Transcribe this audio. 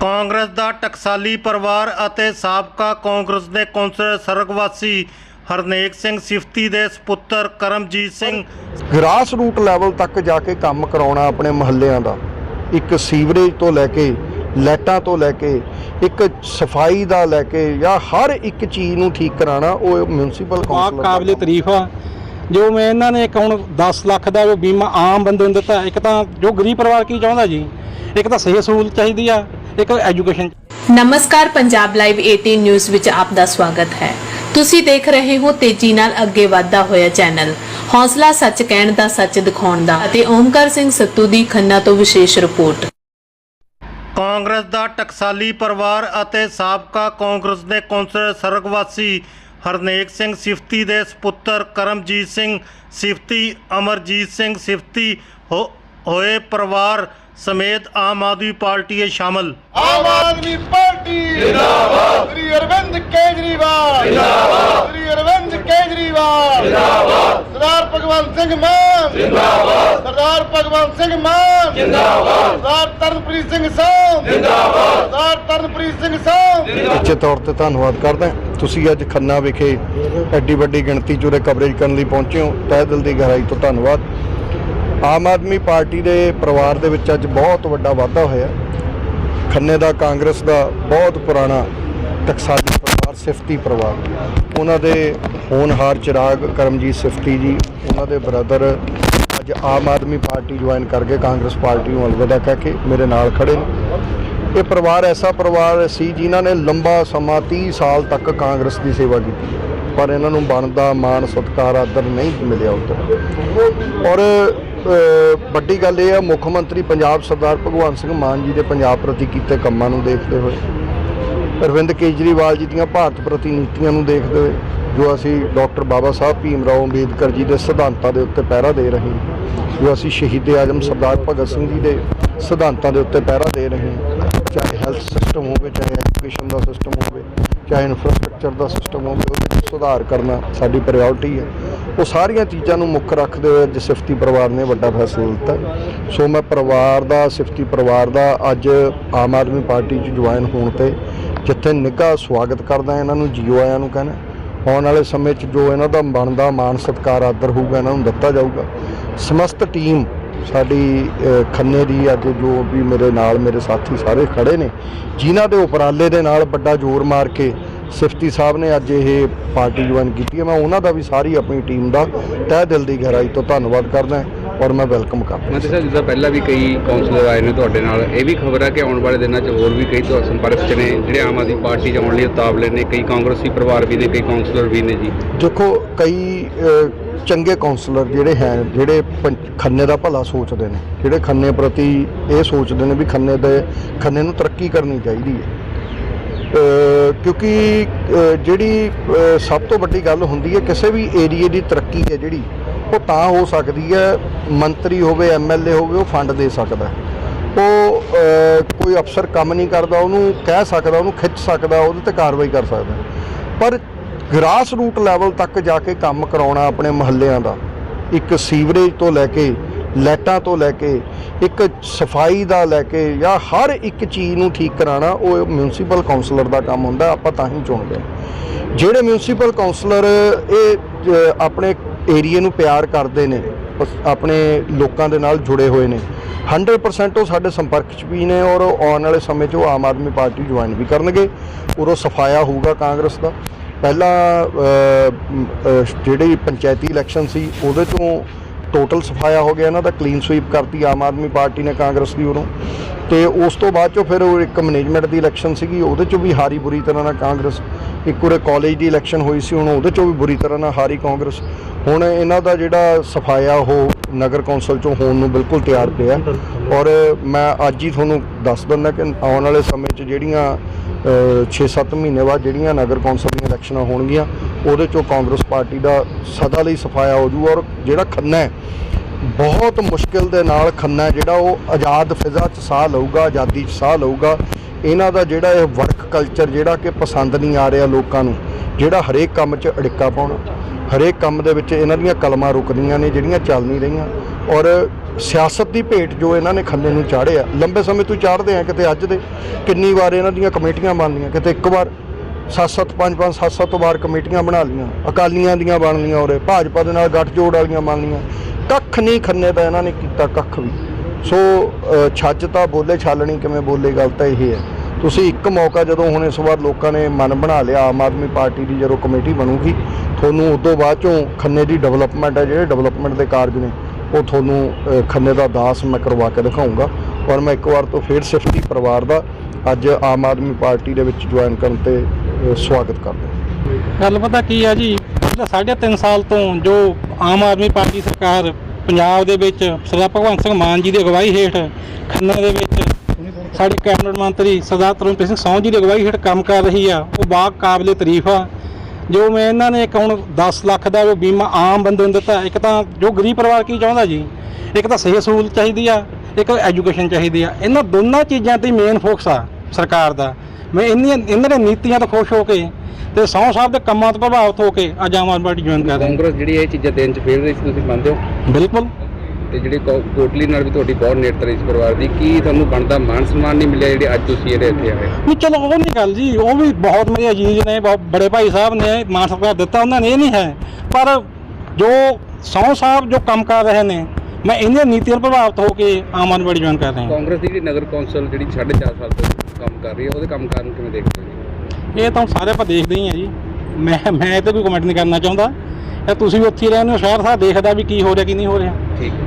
ਕਾਂਗਰਸ ਦਾ ਟਕਸਾਲੀ ਪਰਿਵਾਰ ਅਤੇ ਸਾਬਕਾ ਕਾਂਗਰਸ ਦੇ ਕੌਂਸਲਰ ਸਰਗਵਾਸੀ ਹਰਨੇਕ ਸਿੰਘ ਸਿਫਤੀ ਦੇ ਸੁਪੁੱਤਰ Karamjit Singh. Grass root level ਤੱਕ ਜਾ ਕੇ ਕੰਮ ਕਰਾਉਣਾ ਆਪਣੇ ਮਹੱਲਿਆਂ ਦਾ। ਇੱਕ ਸੀਵਰੇਜ ਤੋਂ ਲੈ ਕੇ ਲਾਈਟਾਂ ਤੋਂ ਲੈ ਕੇ ਇੱਕ ਸਫ਼ਾਈ ਦਾ ਲੈ ਕੇ ਜਾਂ ਹਰ ਇੱਕ ਚੀਜ਼ ਨੂੰ ਠੀਕ ਕਰਾਉਣਾ ਉਹ ਮਿਊਨਿਸਪਲ ਕੌਂਸਲ ਦਾ ਕਾਬਲੇ। ਤਾਰੀਫ ਆ। ਜੋ ਮੈਂ ਇਹਨਾਂ ਨੇ ਇੱਕ ਹੁਣ 10 ਲੱਖ ਦਾ ਜੋ ਬੀਮਾ ਆਮ ਬੰਦੇ ਨੂੰ ਦਿੱਤਾ ਇੱਕ ਤਾਂ ਜੋ ਗਰੀਬ ਪਰਿਵਾਰ ਕੀ ਚਾਹੁੰਦਾ ਜੀ? ਇੱਕ ਤਾਂ ਸਿਹਤ ਸਹੂਲਤ ਚਾਹੀਦੀ ਆ ਇੱਕ ਐਜੂਕੇਸ਼ਨ ਨਮਸਕਾਰ ਪੰਜਾਬ ਲਾਈਵ 18 ਨਿਊਜ਼ ਵਿੱਚ ਆਪ ਦਾ ਸਵਾਗਤ ਹੈ। ਤੁਸੀਂ ਦੇਖ ਰਹੇ ਹੋ ਤੇਜ਼ੀ ਨਾਲ ਅੱਗੇ ਵਧਦਾ ਹੋਇਆ ਚੈਨਲ। ਹੌਸਲਾ ਸੱਚ ਕਹਿਣ ਦਾ ਸੱਚ ਦਿਖਾਉਣ ਦਾ ਅਤੇ ਓਮਕਾਰ ਸਿੰਘ ਸੱਤੂ ਦੀ ਖੰਨਾ ਤੋਂ ਵਿਸ਼ੇਸ਼ ਰਿਪੋਰਟ। ਕਾਂਗਰਸ ਦਾ ਟਕਸਾਲੀ ਪਰਿਵਾਰ ਅਤੇ ਸਾਬਕਾ ਕਾਂਗਰਸ ਦੇ ਕੌਂਸਲਰ ਸਰਗਵਾਸੀ ਹਰਨੇਕ ਸਿੰਘ ਸਿਫਤੀ ਦੇ ਸੁਪੁੱਤਰ ਕਰਮਜੀਤ ਸਿੰਘ ਸਿਫਤੀ ਅਮਰਜੀਤ ਸਿੰਘ ਸਿਫਤੀ ਹੋਏ ਪਰਿਵਾਰ ਸਮੇਤ ਆਮ ਆਦਮੀ ਪਾਰਟੀ ਇਹ ਸ਼ਾਮਲ। ਆਮ ਆਦਮੀ ਪਾਰਟੀ ਜਿੰਦਾਬਾਦ। ਸ੍ਰੀ ਅਰਵਿੰਦ ਕੇਜਰੀਵਾਲ। ਜਿੰਦਾਬਾਦ। ਸ੍ਰੀ ਅਰਵਿੰਦ ਕੇਜਰੀਵਾਲ। ਜਿੰਦਾਬਾਦ। ਸਰਦਾਰ ਭਗਵੰਤ ਸਿੰਘ ਮਾਨ। ਜਿੰਦਾਬਾਦ। ਸਰਦਾਰ ਭਗਵੰਤ ਸਿੰਘ ਮਾਨ। ਜਿੰਦਾਬਾਦ। ਸਰਦਾਰ ਤਰਨਪ੍ਰੀਤ ਸਿੰਘ ਸਾਹ ਜਿੰਦਾਬਾਦ। ਸਰਦਾਰ ਤਰਨਪ੍ਰੀਤ ਸਿੰਘ ਸਾਹ ਉੱਚੇ ਤੌਰ ਤੇ ਧੰਨਵਾਦ ਕਰਦਾ ਤੁਸੀਂ ਅੱਜ ਖੰਨਾ ਵਿਖੇ ਐਡੀ ਵੱਡੀ ਗਿਣਤੀ 'ਚ ਕਵਰੇਜ ਕਰਨ ਲਈ ਪਹੁੰਚੇ ਹੋ। ਤਹਿ ਦਿਲ ਦੀ ਗਹਿਰਾਈ ਤੋਂ ਧੰਨਵਾਦ। ਆਮ ਆਦਮੀ ਪਾਰਟੀ ਦੇ ਪਰਿਵਾਰ ਦੇ ਵਿੱਚ ਅੱਜ ਬਹੁਤ ਵੱਡਾ ਵਾਧਾ ਹੋਇਆ। ਖੰਨੇ ਦਾ ਕਾਂਗਰਸ ਦਾ ਬਹੁਤ ਪੁਰਾਣਾ ਟਕਸਾਲੀ ਪਰਿਵਾਰ, ਸਿਫਤੀ ਪਰਿਵਾਰ। ਉਹਨਾਂ ਦੇ ਹੋਣਹਾਰ ਚਿਰਾਗ ਕਰਮਜੀਤ ਸਿਫਤੀ ਜੀ, ਉਹਨਾਂ ਦੇ ਬ੍ਰਦਰ ਅੱਜ ਆਮ ਆਦਮੀ ਪਾਰਟੀ ਜੁਆਇਨ ਕਰਕੇ ਕਾਂਗਰਸ ਪਾਰਟੀ ਨੂੰ ਅਲਵਿਦਾ ਕਹਿ ਕੇ ਮੇਰੇ ਨਾਲ ਖੜੇ ਨੇ। ਇਹ ਪਰਿਵਾਰ ਐਸਾ ਪਰਿਵਾਰ ਸੀ ਜਿਨ੍ਹਾਂ ਨੇ ਲੰਬਾ ਸਮਾਂ 30 ਸਾਲ ਤੱਕ ਕਾਂਗਰਸ ਦੀ ਸੇਵਾ ਕੀਤੀ। ਪਰ ਇਹਨਾਂ ਨੂੰ ਬਣਦਾ ਮਾਣ, ਸਤਿਕਾਰ, ਆਦਰ ਨਹੀਂ ਮਿਲਿਆ ਉੱਧਰ ਔਰ ਵੱਡੀ ਗੱਲ ਇਹ ਆ, ਮੁੱਖ ਮੰਤਰੀ ਪੰਜਾਬ ਸਰਦਾਰ ਭਗਵੰਤ ਸਿੰਘ ਮਾਨ ਜੀ ਦੇ ਪੰਜਾਬ ਪ੍ਰਤੀ ਕੀਤੇ ਕੰਮਾਂ ਨੂੰ ਦੇਖਦੇ ਹੋਏ, ਅਰਵਿੰਦ ਕੇਜਰੀਵਾਲ ਜੀ ਦੀਆਂ ਭਾਰਤ ਪ੍ਰਤੀ ਨੀਤੀਆਂ ਨੂੰ ਦੇਖਦੇ ਹੋਏ, ਜੋ ਅਸੀਂ ਡਾਕਟਰ ਬਾਬਾ ਸਾਹਿਬ ਭੀਮ ਰਾਓ ਅੰਬੇਦਕਰ ਜੀ ਦੇ ਸਿਧਾਂਤਾਂ ਦੇ ਉੱਤੇ ਪਹਿਰਾ ਦੇ ਰਹੇ ਜੋ ਅਸੀਂ ਸ਼ਹੀਦ ਆਜਮ ਸਰਦਾਰ ਭਗਤ ਸਿੰਘ ਜੀ ਦੇ ਸਿਧਾਂਤਾਂ ਦੇ ਉੱਤੇ ਪਹਿਰਾ ਦੇ ਰਹੇ ਹਾਂ ਚਾਹੇ ਹੈਲਥ ਸਿਸਟਮ ਹੋਵੇ, ਚਾਹੇ ਐਜੂਕੇਸ਼ਨ ਦਾ ਸਿਸਟਮ ਹੋਵੇ, ਚਾਹੇ ਇਨਫਰਾਸਟ੍ਰਕਚਰ ਦਾ ਸਿਸਟਮ ਹੋਵੇ, ਉਹਦੇ ਵਿੱਚ ਸੁਧਾਰ ਕਰਨਾ ਸਾਡੀ ਪ੍ਰਾਇੋਰਟੀ ਹੈ। ਉਹ ਸਾਰੀਆਂ ਚੀਜ਼ਾਂ ਨੂੰ ਮੁੱਖ ਰੱਖਦੇ ਹੋਏ ਅੱਜ ਸਿਫਤੀ ਪਰਿਵਾਰ ਨੇ ਵੱਡਾ ਫੈਸਲਾ ਲਿੱਤਾ ਸੋ ਮੈਂ ਪਰਿਵਾਰ ਦਾ, ਸਿਫਤੀ ਪਰਿਵਾਰ ਦਾ ਅੱਜ ਆਮ ਆਦਮੀ ਪਾਰਟੀ 'ਚ ਜੁਆਇਨ ਹੋਣ ਤੇ ਜਿੱਥੇ ਨਿੱਘਾ ਸਵਾਗਤ ਕਰਦਾ ਇਹਨਾਂ ਨੂੰ ਜੀਓ ਆਇਆਂ ਨੂੰ ਕਹਿੰਦਾ ਆਉਣ ਵਾਲੇ ਸਮੇਂ 'ਚ ਜੋ ਇਹਨਾਂ ਦਾ ਬਣਦਾ ਮਾਣ ਸਤਿਕਾਰ ਆਦਰ ਹੋਊਗਾ, ਇਹਨਾਂ ਨੂੰ ਦਿੱਤਾ ਜਾਊਗਾ। ਸਮਸਤ ਟੀਮ ਸਾਡੀ ਖੰਨੇ ਦੀ ਅੱਜ ਜੋ ਵੀ ਮੇਰੇ ਨਾਲ ਮੇਰੇ ਸਾਥੀ ਸਾਰੇ ਖੜੇ ਨੇ ਜਿਨ੍ਹਾਂ ਦੇ ਉਪਰਾਲੇ ਦੇ ਨਾਲ ਵੱਡਾ ਜ਼ੋਰ ਮਾਰ ਕੇ ਸਿਫਤੀ ਸਾਹਿਬ ਨੇ ਅੱਜ ਇਹ ਪਾਰਟੀ ਜੁਆਇਨ ਕੀਤੀ ਹੈ। ਮੈਂ ਉਹਨਾਂ ਦਾ ਵੀ ਸਾਰੀ ਆਪਣੀ ਟੀਮ ਦਾ ਤਹਿ ਦਿਲ ਦੀ ਗਹਿਰਾਈ ਤੋਂ ਧੰਨਵਾਦ ਕਰਦਾ ਔਰ ਮੈਂ ਵੈਲਕਮ ਕਰਦਾ ਮੈਂ ਦੱਸਿਆ ਜਿੱਦਾਂ ਪਹਿਲਾਂ ਵੀ ਕਈ ਕਾਉਂਸਲਰ ਆਏ ਨੇ ਤੁਹਾਡੇ ਨਾਲ ਇਹ ਵੀ ਖਬਰ ਹੈ ਕਿ ਆਉਣ ਵਾਲੇ ਦਿਨਾਂ 'ਚ ਹੋਰ ਵੀ ਕਈ ਤੁਹਾਡੇ ਸੰਪਰਕ 'ਚ ਨੇ ਜਿਹੜੇ ਆਮ ਆਦਮੀ ਪਾਰਟੀ 'ਚ ਆਉਣ ਲਈ ਉਤਾਵਲੇ ਨੇ ਕਈ ਕਾਂਗਰਸੀ ਪਰਿਵਾਰ ਵੀ ਨੇ ਕਈ ਕਾਉਂਸਲਰ ਵੀ ਨੇ ਜੀ। ਦੇਖੋ ਕਈ ਚੰਗੇ ਕਾਉਂਸਲਰ ਜਿਹੜੇ ਹੈ, ਜਿਹੜੇ ਪੰ- ਖੰਨੇ ਦਾ ਭਲਾ ਸੋਚਦੇ ਨੇ, ਜਿਹੜੇ ਖੰਨੇ ਪ੍ਰਤੀ ਇਹ ਸੋਚਦੇ ਨੇ ਵੀ ਖੰਨੇ ਦੇ, ਖੰਨੇ ਨੂੰ ਤਰੱਕੀ ਕਰਨੀ ਚਾਹੀਦੀ ਹੈ। ਕਿਉਂਕਿ ਜਿਹੜੀ ਸਭ ਤੋਂ ਵੱਡੀ ਗੱਲ ਹੁੰਦੀ ਹੈ, ਕਿਸੇ ਵੀ ਏਰੀਏ ਦੀ ਤਰੱਕੀ ਹੈ ਜਿਹੜੀ, ਉਹ ਤਾਂ ਹੋ ਸਕਦੀ ਹੈ, ਮੰਤਰੀ ਹੋਵੇ ਐਮਐਲਏ ਹੋਵੇ, ਉਹ ਫੰਡ ਦੇ ਸਕਦਾ ਉਹ ਕੋਈ ਅਫਸਰ ਕੰਮ ਨਹੀਂ ਕਰਦਾ, ਉਹਨੂੰ ਕਹਿ ਸਕਦਾ, ਉਹਨੂੰ ਖਿੱਚ ਸਕਦਾ, ਉਹਦੇ ਤੇ ਕਾਰਵਾਈ ਕਰ ਸਕਦਾ ਪਰ ਗ੍ਰਾਸ ਰੂਟ ਲੈਵਲ ਤੱਕ ਜਾ ਕੇ ਕੰਮ ਕਰਾਉਣਾ ਆਪਣੇ ਮਹੱਲਿਆਂ ਦਾ। ਇੱਕ ਸੀਵਰੇਜ ਤੋਂ ਲੈ ਕੇ ਲਾਈਟਾਂ ਤੋਂ ਲੈ ਕੇ ਇੱਕ ਸਫ਼ਾਈ ਦਾ ਲੈ ਕੇ ਜਾਂ ਹਰ ਇੱਕ ਚੀਜ਼ ਨੂੰ ਠੀਕ ਕਰਾਉਣਾ, ਉਹ ਮਿਊਨਿਸਪਲ ਕਾਉਂਸਲਰ ਦਾ ਕੰਮ ਹੁੰਦਾ, ਆਪਾਂ ਤਾਂ ਹੀ ਚੁਣਦੇ ਹਾਂ। ਜਿਹੜੇ ਮਿਊਨਿਸਪਲ ਕਾਉਂਸਲਰ ਇਹ ਆਪਣੇ ਏਰੀਏ ਨੂੰ ਪਿਆਰ ਕਰਦੇ ਨੇ ਆਪਣੇ ਲੋਕਾਂ ਦੇ ਨਾਲ ਜੁੜੇ ਹੋਏ ਨੇ 100% ਉਹ ਸਾਡੇ ਸੰਪਰਕ 'ਚ ਵੀ ਨੇ ਔਰ ਆਉਣ ਵਾਲੇ ਸਮੇਂ 'ਚ ਉਹ ਆਮ ਆਦਮੀ ਪਾਰਟੀ ਜੁਆਇਨ ਵੀ ਕਰਨਗੇ ਉਰੋਂ ਸਫਾਇਆ ਹੋਊਗਾ ਕਾਂਗਰਸ ਦਾ। ਪਹਿਲਾਂ ਜਿਹੜੀ ਪੰਚਾਇਤੀ ਇਲੈਕਸ਼ਨ ਸੀ, ਉਹਦੇ ਤੋਂ ਟੋਟਲ ਸਫਾਇਆ ਹੋ ਗਿਆ, ਇਹਨਾਂ ਦਾ ਕਲੀਨ ਸਵੀਪ ਕਰਤੀ ਆਮ ਆਦਮੀ ਪਾਰਟੀ ਨੇ ਕਾਂਗਰਸ ਦੀ ਉਰੋਂ। ਤੇ ਉਸ ਤੋਂ ਬਾਅਦ ਚੋਂ ਫਿਰ ਉਹ ਇੱਕ ਮੈਨੇਜਮੈਂਟ ਦੀ ਇਲੈਕਸ਼ਨ ਸੀਗੀ, ਉਹਦੇ ਚੋਂ ਵੀ ਹਾਰੀ ਬੁਰੀ ਤਰ੍ਹਾਂ ਨਾਲ ਕਾਂਗਰਸ, ਇੱਕ ਉਰੇ ਕਾਲਜ ਦੀ ਇਲੈਕਸ਼ਨ ਹੋਈ ਸੀ, ਹੁਣ ਉਹਦੇ ਚੋਂ ਵੀ ਬੁਰੀ ਤਰ੍ਹਾਂ ਨਾਲ ਹਾਰੀ ਕਾਂਗਰਸ। ਹੁਣ ਇਹਨਾਂ ਦਾ ਜਿਹੜਾ ਸਫਾਇਆ ਉਹ ਨਗਰ ਕੌਂਸਲ ਚੋਂ ਹੋਣ ਨੂੰ ਬਿਲਕੁਲ ਤਿਆਰ ਪਿਆ। ਔਰ ਮੈਂ ਅੱਜ ਹੀ ਤੁਹਾਨੂੰ ਦੱਸ ਦਿੰਦਾ ਕਿ ਆਉਣ ਵਾਲੇ ਸਮੇਂ 'ਚ ਜਿਹੜੀਆਂ 6-7 ਮਹੀਨੇ ਬਾਅਦ ਜਿਹੜੀਆਂ ਨਗਰ ਕੌਂਸਲ ਦੀਆਂ ਇਲੈਕਸ਼ਨਾਂ ਹੋਣਗੀਆਂ, ਉਹਦੇ ਚੋਂ ਕਾਂਗਰਸ ਪਾਰਟੀ ਦਾ ਸਦਾ ਲਈ ਸਫਾਇਆ ਹੋ ਜੂ ਔਰ ਜਿਹੜਾ ਖੰਨਾ ਹੈ, ਬਹੁਤ ਮੁਸ਼ਕਿਲ ਦੇ ਨਾਲ ਖੰਨਾ ਜਿਹੜਾ ਉਹ ਆਜ਼ਾਦ ਫਿਜ਼ਾ 'ਚ ਸਾਹ ਲਊਗਾ, ਆਜ਼ਾਦੀ 'ਚ ਸਾਹ ਲਊਗਾ, ਇਹਨਾਂ ਦਾ ਜਿਹੜਾ ਇਹ ਵਰਕ ਕਲਚਰ ਜਿਹੜਾ ਕਿ ਪਸੰਦ ਨਹੀਂ ਆ ਰਿਹਾ ਲੋਕਾਂ ਨੂੰ, ਜਿਹੜਾ ਹਰੇਕ ਕੰਮ 'ਚ ਅੜਿੱਕਾ ਪਾਉਣਾ, ਹਰੇਕ ਕੰਮ ਦੇ ਵਿੱਚ ਇਹਨਾਂ ਦੀਆਂ ਕਲਮਾਂ ਰੁਕਦੀਆਂ ਨੇ, ਜਿਹੜੀਆਂ ਚੱਲ ਨਹੀਂ ਰਹੀਆਂ ਔਰ ਸਿਆਸਤ ਦੀ ਭੇਟ ਜੋ ਇਹਨਾਂ ਨੇ ਖੰਨੇ ਨੂੰ ਚਾੜਿਆ ਲੰਬੇ ਸਮੇਂ ਤੋਂ ਚਾੜਦੇ ਆ ਕਿਤੇ ਅੱਜ ਦੇ, ਕਿੰਨੀ ਵਾਰ ਇਹਨਾਂ ਦੀਆਂ ਕਮੇਟੀਆਂ ਬਣ ਕਿਤੇ ਇੱਕ ਵਾਰ ਸੱਤ ਸੱਤ, ਪੰਜ ਪੰਜ, ਸੱਤ ਸੱਤ ਵਾਰ ਕਮੇਟੀਆਂ ਬਣਾ ਲਈਆਂ, ਅਕਾਲੀਆਂ ਦੀਆਂ ਬਣ ਲਈਆਂ ਔਰ ਭਾਜਪਾ ਦੇ ਨਾਲ ਗੱਠਜੋੜ ਵਾਲੀਆਂ ਬਣ ਲਈਆਂ, ਕੱਖ ਨਹੀਂ ਖੰਨੇ ਦਾ ਇਹਨਾਂ ਨੇ ਕੀਤਾ ਕੱਖ ਵੀ। ਸੋ ਛੱਜ ਤਾਂ ਬੋਲੇ ਛਾਲਣੀ ਕਿਵੇਂ ਬੋਲੇ, ਗੱਲ ਤਾਂ ਇਹ ਹੈ। ਤੁਸੀਂ ਇੱਕ ਮੌਕਾ ਜਦੋਂ ਹੁਣ ਇਸ ਵਾਰ ਲੋਕਾਂ ਨੇ ਮਨ ਬਣਾ ਲਿਆ, ਆਮ ਆਦਮੀ ਪਾਰਟੀ ਦੀ ਜਦੋਂ ਕਮੇਟੀ ਬਣੂਗੀ, ਤੁਹਾਨੂੰ ਉਦੋਂ ਬਾਅਦ ਚੋਂ ਖੰਨੇ ਦੀ ਡਿਵੈਲਪਮੈਂਟ ਹੈ, ਜਿਹੜੇ ਡਿਵੈਲਪਮੈਂਟ ਦੇ ਕਾਰਜ ਨੇ ਉਹ ਤੁਹਾਨੂੰ ਖੰਨੇ ਦਾ ਦਾਸ ਮੈਂ ਕਰਵਾ ਕੇ ਦਿਖਾਊਂਗਾ ਔਰ ਮੈਂ ਇੱਕ ਵਾਰ ਤੋਂ ਫੇਰ ਸਿਫਤੀ ਪਰਿਵਾਰ ਦਾ ਅੱਜ ਆਮ ਆਦਮੀ ਪਾਰਟੀ ਦੇ ਵਿੱਚ ਜੁਆਇਨ ਕਰਨ ਤੇ ਸਵਾਗਤ ਕਰਦਾ ਗੱਲ ਪਤਾ ਕੀ ਆ ਜੀ? ਪਿਛਲੇ ਸਾਢੇ ਤਿੰਨ ਸਾਲ ਤੋਂ ਜੋ ਆਮ ਆਦਮੀ ਪਾਰਟੀ ਸਰਕਾਰ ਪੰਜਾਬ ਦੇ ਵਿੱਚ ਸਰਦਾਰ ਭਗਵੰਤ ਸਿੰਘ ਮਾਨ ਜੀ ਦੀ ਅਗਵਾਈ ਹੇਠ ਖੰਨਾ ਦੇ ਵਿੱਚ ਸਾਡੇ ਕੈਬਨਿਟ ਮੰਤਰੀ ਸਰਦਾਰ ਤਰਨਪ੍ਰੀਤ ਸਿੰਘ ਸੌਂ ਜੀ ਦੀ ਅਗਵਾਈ ਹੇਠ ਕੰਮ ਕਰ ਰਹੀ ਆ, ਉਹ ਬਾ ਕਾਬਲੇ ਤਾਰੀਫ ਆ। ਜੋ ਮੈਂ ਇਹਨਾਂ ਨੇ ਇੱਕ ਹੁਣ 10 ਲੱਖ ਦਾ ਜੋ ਬੀਮਾ ਆਮ ਬੰਦੇ ਨੂੰ ਦਿੱਤਾ ਇੱਕ ਤਾਂ ਜੋ ਗਰੀਬ ਪਰਿਵਾਰ ਕੀ ਚਾਹੁੰਦਾ ਜੀ? ਇੱਕ ਤਾਂ ਸਿਹਤ ਸਹੂਲਤ ਚਾਹੀਦੀ ਆ ਇੱਕ ਐਜੂਕੇਸ਼ਨ ਚਾਹੀਦੀ ਆ। ਇਹਨਾਂ ਦੋਨਾਂ ਚੀਜ਼ਾਂ ਤੇ ਮੇਨ ਫੋਕਸ ਆ ਸਰਕਾਰ ਦਾ। ਮੈਂ ਇੰਨੀਆਂ ਇਹਨਾਂ ਦੀਆਂ ਨੀਤੀਆਂ ਤੋਂ ਖੁਸ਼ ਹੋ ਕੇ ਤੇ ਸੌ ਸਾਹਿਬ ਦੇ ਕੰਮਾਂ ਤੋਂ ਪ੍ਰਭਾਵਿਤ ਹੋ ਕੇ ਅੱਜ ਆਮ ਆਦਮੀ ਪਾਰਟੀ ਜੁਆਇਨ ਕਰ ਰਹੀ ਕਾਂਗਰਸ ਜਿਹੜੀ ਇਹ ਚੀਜ਼ਾਂ ਦੇਣ ਚ ਫੇਲ ਰਹੀ ਸੀ ਤੁਸੀਂ ਮੰਨਦੇ ਹੋ? ਬਿਲਕੁਲ। ਤੇ ਜਿਹੜੀ ਕੋਟਲੀ ਨਾਲ ਵੀ ਤੁਹਾਡੀ ਬਹੁਤ ਨੇੜਤਾ ਇਸ ਪਰਿਵਾਰ ਦੀ ਕੀ ਤੁਹਾਨੂੰ ਬਣਦਾ ਮਾਨ ਸਨਮਾਨ ਨਹੀਂ ਮਿਲਿਆ ਜਿਹੜੇ ਅੱਜ ਤੁਸੀਂ ਇਹਦੇ ਇੱਥੇ ਆਏ? ਨਹੀਂ ਚਲੋ ਉਹ ਨਹੀਂ ਗੱਲ ਜੀ ਉਹ ਵੀ ਬਹੁਤ ਮੇਰੇ ਅਜੀਜ਼ ਨੇ ਬਹੁਤ ਬੜੇ ਭਾਈ ਸਾਹਿਬ ਨੇ ਮਾਨ ਸਰਕਾਰ ਦਿੱਤਾ ਉਹਨਾਂ ਨੇ ਇਹ ਨਹੀਂ ਹੈ। ਪਰ ਜੋ ਸੌ ਸਾਹਿਬ ਜੋ ਕੰਮ ਕਰ ਰਹੇ ਨੇ ਮੈਂ ਇਹਨਾਂ ਨੀਤੀਆਂ ਪ੍ਰਭਾਵਿਤ ਹੋ ਕੇ ਆਮ ਆਦਮੀ ਪਾਰਟੀ ਜੁਆਇਨ ਕਰ ਰਿਹਾ ਕਾਂਗਰਸ ਦੀ ਜਿਹੜੀ ਨਗਰ ਕੌਂਸਲ ਜਿਹੜੀ 4.5 ਸਾਲ ਤੋਂ ਕੰਮ ਕਰ ਰਹੀ ਹੈ ਉਹਦੇ ਕੰਮ ਕਾਰਨ ਕਿਵੇਂ ਦੇਖਦੇ ਹੋ ਇਹ ਤਾਂ ਸਾਰੇ ਆਪਾਂ ਦੇਖਦੇ ਹੀ ਆ ਜੀ। ਮੈਂ ਮੈਂ ਇਹ ਤੇ ਕੋਈ ਕਮੈਂਟ ਨਹੀਂ ਕਰਨਾ ਚਾਹੁੰਦਾ। ਤੁਸੀਂ ਉੱਥੇ ਰਹਿੰਦੇ ਹੋ ਸ਼ਹਿਰ ਸਾਰਾ ਦੇਖਦਾ ਵੀ ਕੀ ਹੋ ਰਿਹਾ ਕੀ ਨਹੀਂ ਹੋ ਰਿਹਾ। ਠੀਕ ਹੈ।